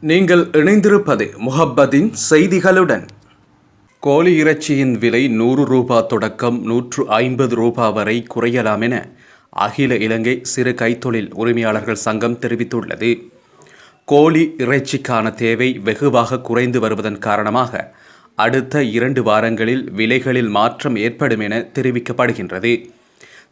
நீங்கள் இணைந்திருப்பது முஹப்பதின் செய்திகளுடன். கோழி இறைச்சியின் விலை நூறு ரூபா தொடக்கம் நூற்று ஐம்பது ரூபா வரை குறையலாம் என அகில இலங்கை சிறு கைத்தொழில் உரிமையாளர்கள் சங்கம் தெரிவித்துள்ளது. கோழி இறைச்சிக்கான தேவை வெகுவாக குறைந்து வருவதன் காரணமாக அடுத்த இரண்டு வாரங்களில் விலைகளில் மாற்றம் ஏற்படும் என தெரிவிக்கப்படுகின்றது.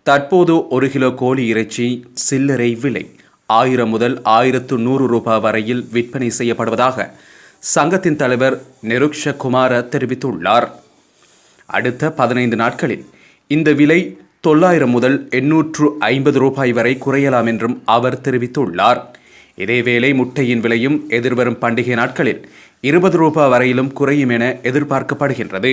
தற்போது ஒரு கிலோ கோழி இறைச்சி சில்லறை விலை ஆயிரம் முதல் ஆயிரத்து நூறு ரூபாய் வரையில் விற்பனை செய்யப்படுவதாக சங்கத்தின் தலைவர் நிருக்ஷ குமார தெரிவித்துள்ளார். அடுத்த பதினைந்து நாட்களில் இந்த விலை தொள்ளாயிரம் முதல் எண்ணூற்று ஐம்பது ரூபாய் வரை குறையலாம் என்றும் அவர் தெரிவித்துள்ளார். இதேவேளை முட்டையின் விலையும் எதிர்வரும் பண்டிகை நாட்களில் இருபது ரூபாய் வரையிலும் குறையும் என எதிர்பார்க்கப்படுகின்றது.